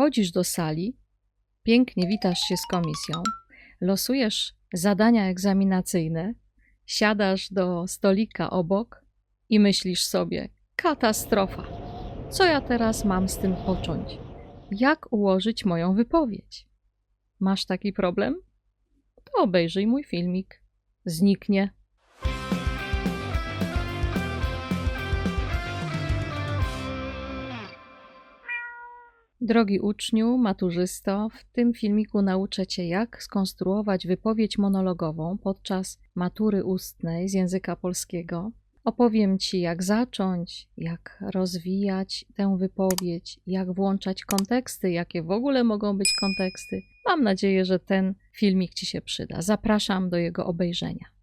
Wchodzisz do sali, pięknie witasz się z komisją, losujesz zadania egzaminacyjne, siadasz do stolika obok i myślisz sobie: katastrofa. Co ja teraz mam z tym począć? Jak ułożyć moją wypowiedź? Masz taki problem? To obejrzyj mój filmik. Zniknie. Drogi uczniu, maturzysto, w tym filmiku nauczę Cię, jak skonstruować wypowiedź monologową podczas matury ustnej z języka polskiego. Opowiem Ci, jak zacząć, jak rozwijać tę wypowiedź, jak włączać konteksty, jakie w ogóle mogą być konteksty. Mam nadzieję, że ten filmik Ci się przyda. Zapraszam do jego obejrzenia.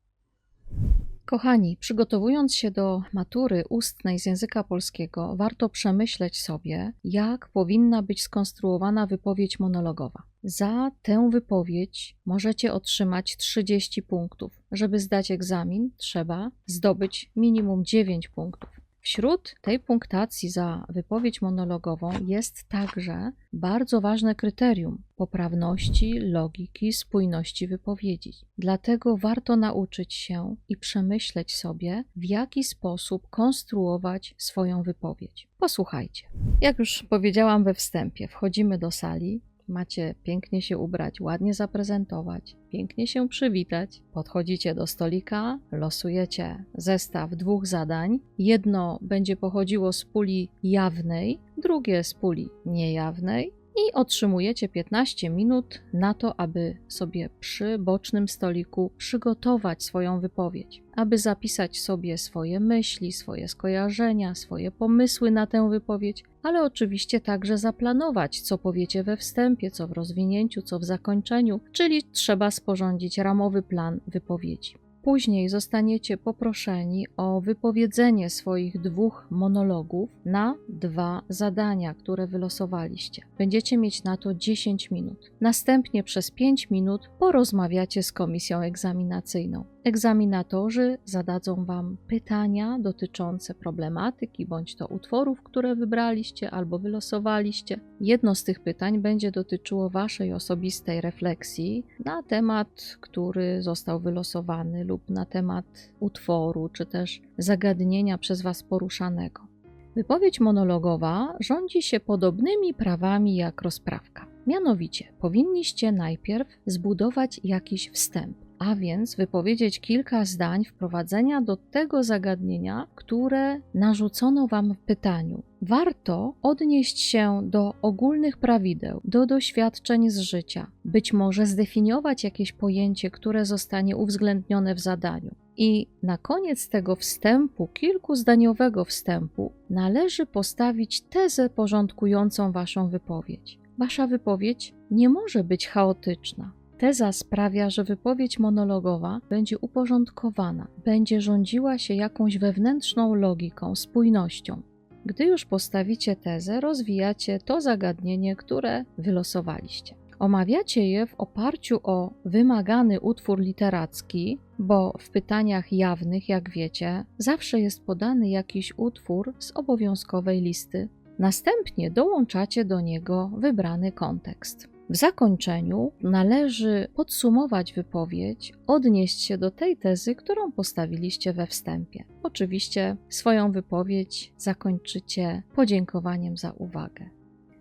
Kochani, przygotowując się do matury ustnej z języka polskiego, warto przemyśleć sobie, jak powinna być skonstruowana wypowiedź monologowa. Za tę wypowiedź możecie otrzymać 30 punktów. Żeby zdać egzamin, trzeba zdobyć minimum 9 punktów. Wśród tej punktacji za wypowiedź monologową jest także bardzo ważne kryterium poprawności, logiki, spójności wypowiedzi. Dlatego warto nauczyć się i przemyśleć sobie, w jaki sposób konstruować swoją wypowiedź. Posłuchajcie. Jak już powiedziałam we wstępie, wchodzimy do sali, macie pięknie się ubrać, ładnie zaprezentować, pięknie się przywitać. Podchodzicie do stolika, losujecie zestaw dwóch zadań. Jedno będzie pochodziło z puli jawnej, drugie z puli niejawnej i otrzymujecie 15 minut na to, aby sobie przy bocznym stoliku przygotować swoją wypowiedź, aby zapisać sobie swoje myśli, swoje skojarzenia, swoje pomysły na tę wypowiedź, ale oczywiście także zaplanować, co powiecie we wstępie, co w rozwinięciu, co w zakończeniu, czyli trzeba sporządzić ramowy plan wypowiedzi. Później zostaniecie poproszeni o wypowiedzenie swoich dwóch monologów na dwa zadania, które wylosowaliście. Będziecie mieć na to 10 minut. Następnie przez 5 minut porozmawiacie z komisją egzaminacyjną. Egzaminatorzy zadadzą Wam pytania dotyczące problematyki bądź to utworów, które wybraliście albo wylosowaliście. Jedno z tych pytań będzie dotyczyło Waszej osobistej refleksji na temat, który został wylosowany, lub na temat utworu, czy też zagadnienia przez Was poruszanego. Wypowiedź monologowa rządzi się podobnymi prawami jak rozprawka. Mianowicie, powinniście najpierw zbudować jakiś wstęp a więc wypowiedzieć kilka zdań wprowadzenia do tego zagadnienia, które narzucono Wam w pytaniu. Warto odnieść się do ogólnych prawideł, do doświadczeń z życia, być może zdefiniować jakieś pojęcie, które zostanie uwzględnione w zadaniu. I na koniec tego wstępu, kilkuzdaniowego wstępu, należy postawić tezę porządkującą Waszą wypowiedź. Wasza wypowiedź nie może być chaotyczna. Teza sprawia, że wypowiedź monologowa będzie uporządkowana, będzie rządziła się jakąś wewnętrzną logiką, spójnością. Gdy już postawicie tezę, rozwijacie to zagadnienie, które wylosowaliście. Omawiacie je w oparciu o wymagany utwór literacki, bo w pytaniach jawnych, jak wiecie, zawsze jest podany jakiś utwór z obowiązkowej listy. Następnie dołączacie do niego wybrany kontekst. W zakończeniu należy podsumować wypowiedź, odnieść się do tej tezy, którą postawiliście we wstępie. Oczywiście swoją wypowiedź zakończycie podziękowaniem za uwagę.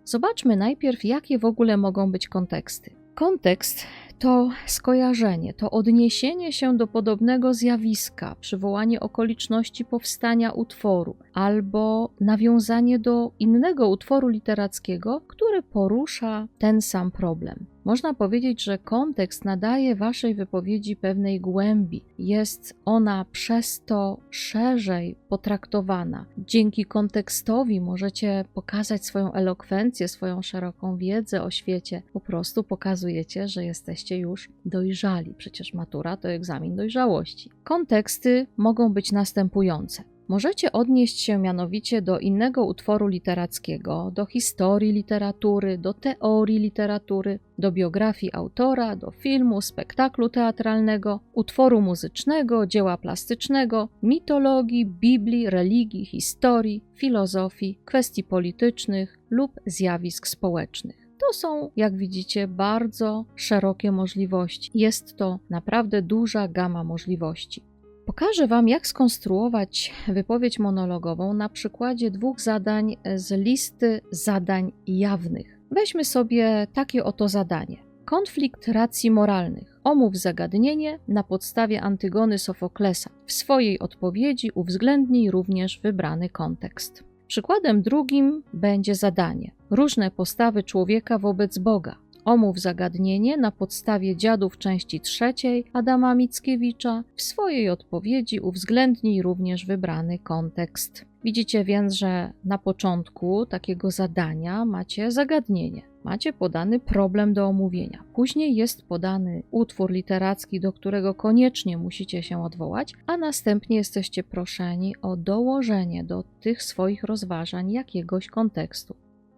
Zobaczmy najpierw, jakie w ogóle mogą być konteksty. Kontekst to skojarzenie, to odniesienie się do podobnego zjawiska, przywołanie okoliczności powstania utworu albo nawiązanie do innego utworu literackiego, który porusza ten sam problem. Można powiedzieć, że kontekst nadaje waszej wypowiedzi pewnej głębi. Jest ona przez to szerzej potraktowana. Dzięki kontekstowi możecie pokazać swoją elokwencję, swoją szeroką wiedzę o świecie. Po prostu pokazujecie, że jesteście już dojrzali. Przecież matura to egzamin dojrzałości. Konteksty mogą być następujące. Możecie odnieść się mianowicie do innego utworu literackiego, do historii literatury, do teorii literatury, do biografii autora, do filmu, spektaklu teatralnego, utworu muzycznego, dzieła plastycznego, mitologii, Biblii, religii, historii, filozofii, kwestii politycznych lub zjawisk społecznych. To są, jak widzicie, bardzo szerokie możliwości. Jest to naprawdę duża gama możliwości. Pokażę Wam, jak skonstruować wypowiedź monologową na przykładzie dwóch zadań z listy zadań jawnych. Weźmy sobie takie oto zadanie. Konflikt racji moralnych. Omów zagadnienie na podstawie Antygony Sofoklesa. W swojej odpowiedzi uwzględnij również wybrany kontekst. Przykładem drugim będzie zadanie. Różne postawy człowieka wobec Boga. Omów zagadnienie na podstawie dziadów części trzeciej Adama Mickiewicza. W swojej odpowiedzi uwzględnij również wybrany kontekst. Widzicie więc, że na początku takiego zadania macie zagadnienie. Macie podany problem do omówienia. Później jest podany utwór literacki, do którego koniecznie musicie się odwołać, a następnie jesteście proszeni o dołożenie do tych swoich rozważań jakiegoś kontekstu.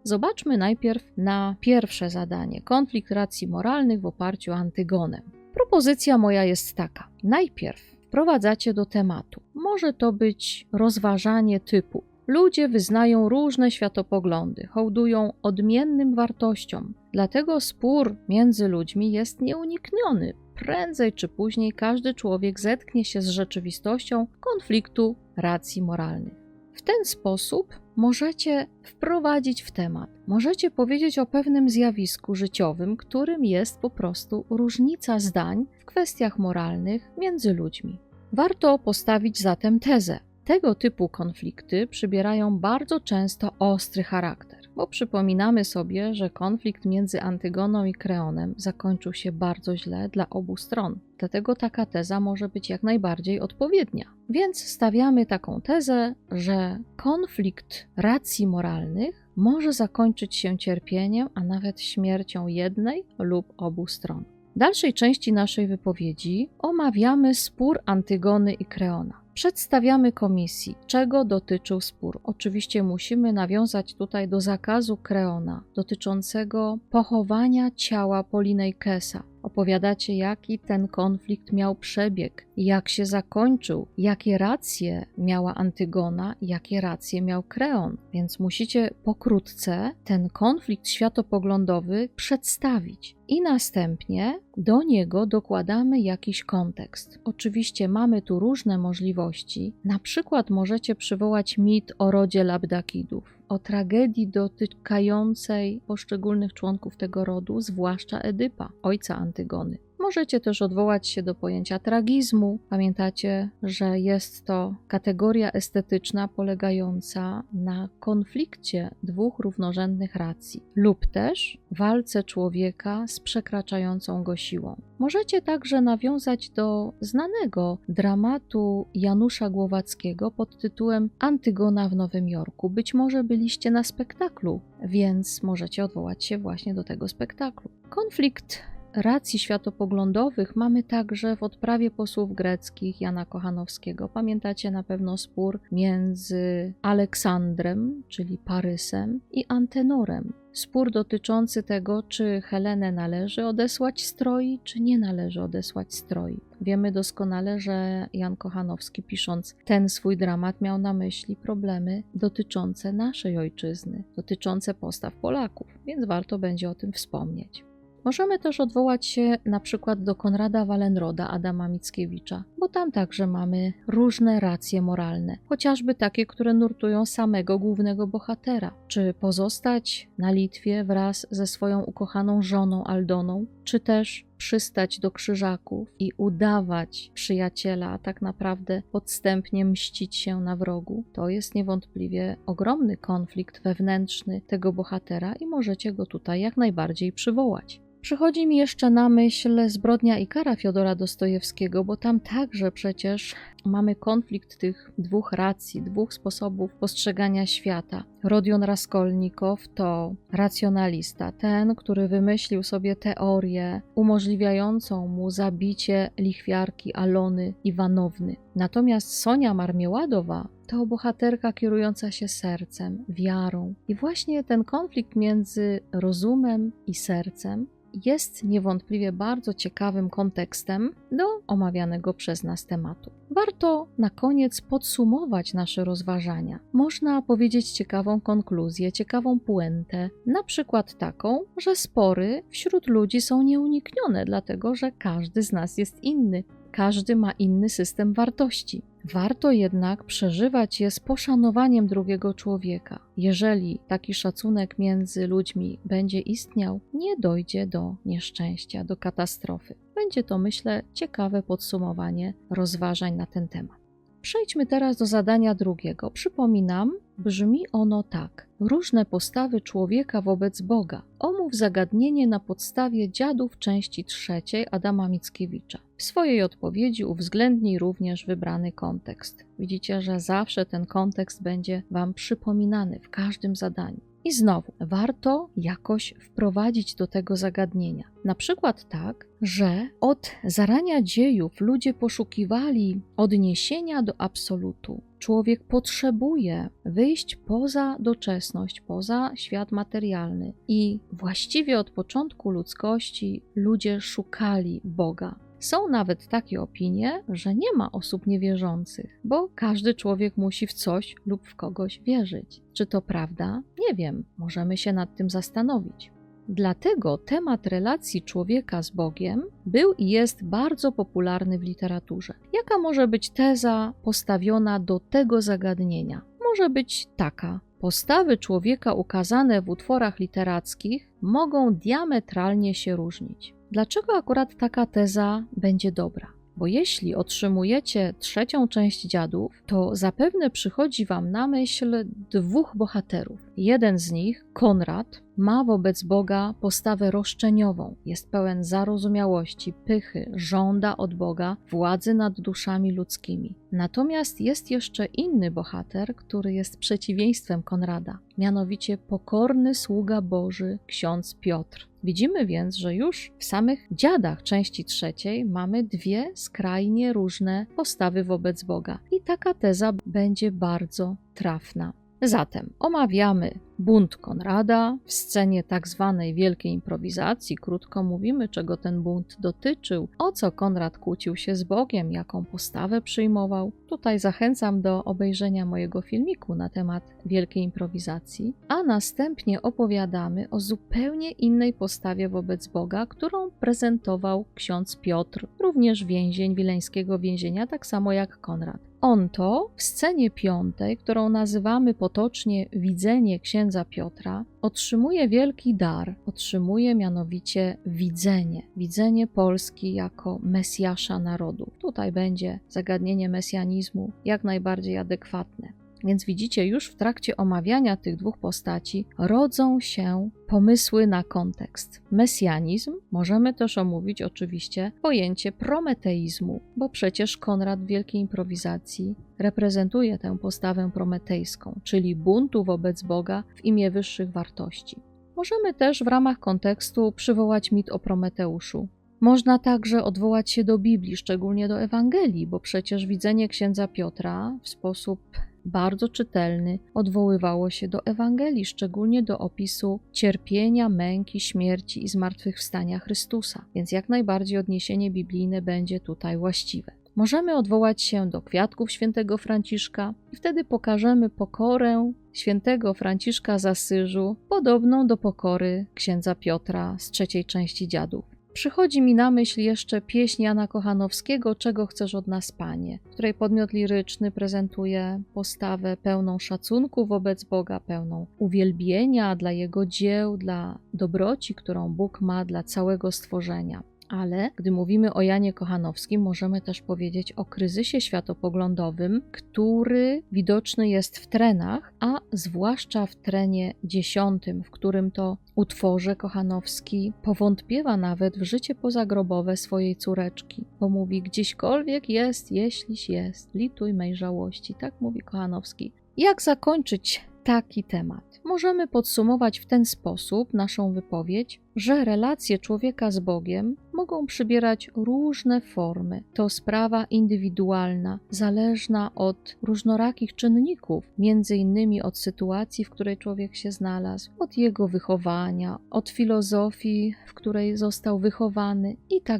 Zobaczmy najpierw na pierwsze zadanie konflikt racji moralnych w oparciu o Antygonę. Propozycja moja jest taka: najpierw wprowadzacie do tematu. Może to być rozważanie typu: Ludzie wyznają różne światopoglądy, hołdują odmiennym wartościom, dlatego spór między ludźmi jest nieunikniony. Prędzej czy później każdy człowiek zetknie się z rzeczywistością konfliktu racji moralnych. W ten sposób możecie wprowadzić w temat. Możecie powiedzieć o pewnym zjawisku życiowym, którym jest po prostu różnica zdań w kwestiach moralnych między ludźmi. Warto postawić zatem tezę. Tego typu konflikty przybierają bardzo często ostry charakter, bo przypominamy sobie, że konflikt między Antygoną i Kreonem zakończył się bardzo źle dla obu stron. Dlatego taka teza może być jak najbardziej odpowiednia. Więc stawiamy taką tezę, że konflikt racji moralnych może zakończyć się cierpieniem, a nawet śmiercią jednej lub obu stron. W dalszej części naszej wypowiedzi omawiamy spór Antygony i Kreona. Przedstawiamy komisji, czego dotyczył spór. Oczywiście musimy nawiązać tutaj do zakazu Kreona dotyczącego pochowania ciała Polinejkesa. Opowiadacie, jaki ten konflikt miał przebieg, jak się zakończył, jakie racje miała Antygona, jakie racje miał Kreon. Więc musicie pokrótce ten konflikt światopoglądowy przedstawić i następnie do niego dokładamy jakiś kontekst. Oczywiście mamy tu różne możliwości. Na przykład możecie przywołać mit o rodzie Labdakidów o tragedii dotykającej poszczególnych członków tego rodu, zwłaszcza Edypa, ojca Antygony. Możecie też odwołać się do pojęcia tragizmu. Pamiętacie, że jest to kategoria estetyczna polegająca na konflikcie dwóch równorzędnych racji, lub też walce człowieka z przekraczającą go siłą. Możecie także nawiązać do znanego dramatu Janusza Głowackiego pod tytułem Antygona w Nowym Jorku. Być może byliście na spektaklu, więc możecie odwołać się właśnie do tego spektaklu. Konflikt racji światopoglądowych mamy także w odprawie posłów greckich Jana Kochanowskiego. Pamiętacie na pewno spór między Aleksandrem, czyli Parysem, i Antenorem. Spór dotyczący tego, czy Helenę należy odesłać stroi, czy nie należy odesłać stroi. Wiemy doskonale, że Jan Kochanowski, pisząc ten swój dramat, miał na myśli problemy dotyczące naszej ojczyzny, dotyczące postaw Polaków, więc warto będzie o tym wspomnieć. Możemy też odwołać się na przykład do Konrada Wallenroda Adama Mickiewicza, bo tam także mamy różne racje moralne, chociażby takie, które nurtują samego głównego bohatera. Czy pozostać na Litwie wraz ze swoją ukochaną żoną Aldoną, czy też przystać do krzyżaków i udawać przyjaciela, a tak naprawdę podstępnie mścić się na wrogu. To jest niewątpliwie ogromny konflikt wewnętrzny tego bohatera i możecie go tutaj jak najbardziej przywołać. Przychodzi mi jeszcze na myśl zbrodnia i kara Fiodora Dostojewskiego, bo tam także przecież mamy konflikt tych dwóch racji, dwóch sposobów postrzegania świata. Rodion Raskolnikow to racjonalista, ten, który wymyślił sobie teorię umożliwiającą mu zabicie lichwiarki Alony Iwanowny. Natomiast Sonia Marmieładowa to bohaterka kierująca się sercem, wiarą. I właśnie ten konflikt między rozumem i sercem jest niewątpliwie bardzo ciekawym kontekstem do omawianego przez nas tematu. Warto na koniec podsumować nasze rozważania. Można powiedzieć ciekawą konkluzję, ciekawą puentę, na przykład taką, że spory wśród ludzi są nieuniknione, dlatego że każdy z nas jest inny. Każdy ma inny system wartości. Warto jednak przeżywać je z poszanowaniem drugiego człowieka. Jeżeli taki szacunek między ludźmi będzie istniał, nie dojdzie do nieszczęścia, do katastrofy. Będzie to, myślę, ciekawe podsumowanie rozważań na ten temat. Przejdźmy teraz do zadania drugiego. Przypominam, brzmi ono tak: Różne postawy człowieka wobec Boga. Omów zagadnienie na podstawie dziadów części trzeciej Adama Mickiewicza. W swojej odpowiedzi uwzględnij również wybrany kontekst. Widzicie, że zawsze ten kontekst będzie Wam przypominany w każdym zadaniu. I znowu, warto jakoś wprowadzić do tego zagadnienia. Na przykład tak, że od zarania dziejów ludzie poszukiwali odniesienia do absolutu. Człowiek potrzebuje wyjść poza doczesność, poza świat materialny. I właściwie od początku ludzkości ludzie szukali Boga. Są nawet takie opinie, że nie ma osób niewierzących, bo każdy człowiek musi w coś lub w kogoś wierzyć. Czy to prawda? Nie wiem, możemy się nad tym zastanowić. Dlatego temat relacji człowieka z Bogiem był i jest bardzo popularny w literaturze. Jaka może być teza postawiona do tego zagadnienia? Może być taka: Postawy człowieka ukazane w utworach literackich mogą diametralnie się różnić. Dlaczego akurat taka teza będzie dobra? Bo jeśli otrzymujecie trzecią część dziadów, to zapewne przychodzi wam na myśl dwóch bohaterów. Jeden z nich, Konrad, ma wobec Boga postawę roszczeniową, jest pełen zarozumiałości, pychy, żąda od Boga władzy nad duszami ludzkimi. Natomiast jest jeszcze inny bohater, który jest przeciwieństwem Konrada, mianowicie pokorny sługa Boży, ksiądz Piotr. Widzimy więc, że już w samych dziadach części trzeciej mamy dwie skrajnie różne postawy wobec Boga. I taka teza będzie bardzo trafna. Zatem omawiamy bunt Konrada w scenie tak zwanej wielkiej improwizacji. Krótko mówimy, czego ten bunt dotyczył, o co Konrad kłócił się z Bogiem, jaką postawę przyjmował. Tutaj zachęcam do obejrzenia mojego filmiku na temat wielkiej improwizacji, a następnie opowiadamy o zupełnie innej postawie wobec Boga, którą prezentował ksiądz Piotr, również więzień wileńskiego więzienia, tak samo jak Konrad. On to w scenie piątej, którą nazywamy potocznie Widzenie księdza Piotra, otrzymuje wielki dar. Otrzymuje mianowicie widzenie. Widzenie Polski jako Mesjasza narodu. Tutaj będzie zagadnienie mesjanizmu jak najbardziej adekwatne. Więc widzicie, już w trakcie omawiania tych dwóch postaci rodzą się pomysły na kontekst. Mesjanizm możemy też omówić oczywiście pojęcie prometeizmu, bo przecież Konrad w wielkiej improwizacji reprezentuje tę postawę prometejską, czyli buntu wobec Boga w imię wyższych wartości. Możemy też w ramach kontekstu przywołać mit o Prometeuszu. Można także odwołać się do Biblii, szczególnie do Ewangelii, bo przecież widzenie księdza Piotra w sposób bardzo czytelny, odwoływało się do Ewangelii, szczególnie do opisu cierpienia, męki, śmierci i zmartwychwstania Chrystusa, więc jak najbardziej odniesienie biblijne będzie tutaj właściwe. Możemy odwołać się do kwiatków świętego Franciszka i wtedy pokażemy pokorę świętego Franciszka z Asyżu, podobną do pokory księdza Piotra z trzeciej części dziadów. Przychodzi mi na myśl jeszcze pieśń Jana Kochanowskiego Czego chcesz od nas, Panie, której podmiot liryczny prezentuje postawę pełną szacunku wobec Boga, pełną uwielbienia dla Jego dzieł, dla dobroci, którą Bóg ma dla całego stworzenia. Ale gdy mówimy o Janie Kochanowskim, możemy też powiedzieć o kryzysie światopoglądowym, który widoczny jest w trenach, a zwłaszcza w trenie dziesiątym, w którym to utworze Kochanowski powątpiewa nawet w życie pozagrobowe swojej córeczki, bo mówi: Gdzieśkolwiek jest, jeśliś jest, lituj mej żałości. Tak mówi Kochanowski. Jak zakończyć taki temat? Możemy podsumować w ten sposób naszą wypowiedź, że relacje człowieka z Bogiem mogą przybierać różne formy. To sprawa indywidualna, zależna od różnorakich czynników, między innymi od sytuacji, w której człowiek się znalazł, od jego wychowania, od filozofii, w której został wychowany i tak.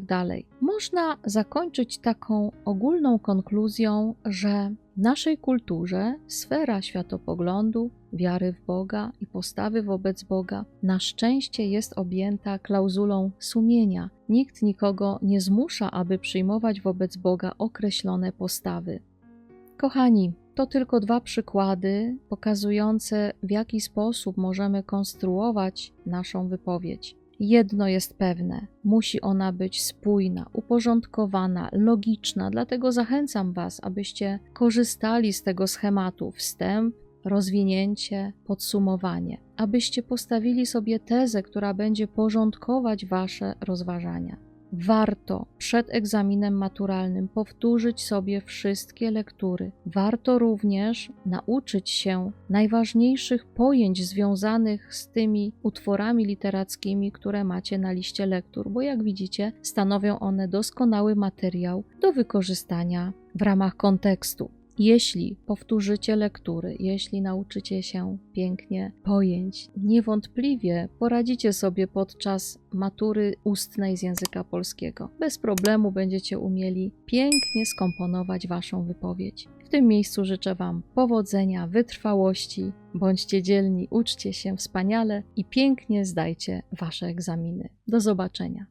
Można zakończyć taką ogólną konkluzją, że w naszej kulturze sfera światopoglądu, wiary w Boga i postawy wobec Boga na szczęście jest objęta klauzulą sumienia. Nikt nikogo nie zmusza, aby przyjmować wobec Boga określone postawy. Kochani, to tylko dwa przykłady pokazujące, w jaki sposób możemy konstruować naszą wypowiedź. Jedno jest pewne: musi ona być spójna, uporządkowana, logiczna, dlatego zachęcam Was, abyście korzystali z tego schematu wstęp, rozwinięcie, podsumowanie, abyście postawili sobie tezę, która będzie porządkować Wasze rozważania. Warto przed egzaminem maturalnym powtórzyć sobie wszystkie lektury. Warto również nauczyć się najważniejszych pojęć związanych z tymi utworami literackimi, które macie na liście lektur, bo jak widzicie, stanowią one doskonały materiał do wykorzystania w ramach kontekstu. Jeśli powtórzycie lektury, jeśli nauczycie się pięknie pojęć, niewątpliwie poradzicie sobie podczas matury ustnej z języka polskiego. Bez problemu będziecie umieli pięknie skomponować Waszą wypowiedź. W tym miejscu życzę Wam powodzenia, wytrwałości, bądźcie dzielni, uczcie się wspaniale i pięknie zdajcie Wasze egzaminy. Do zobaczenia.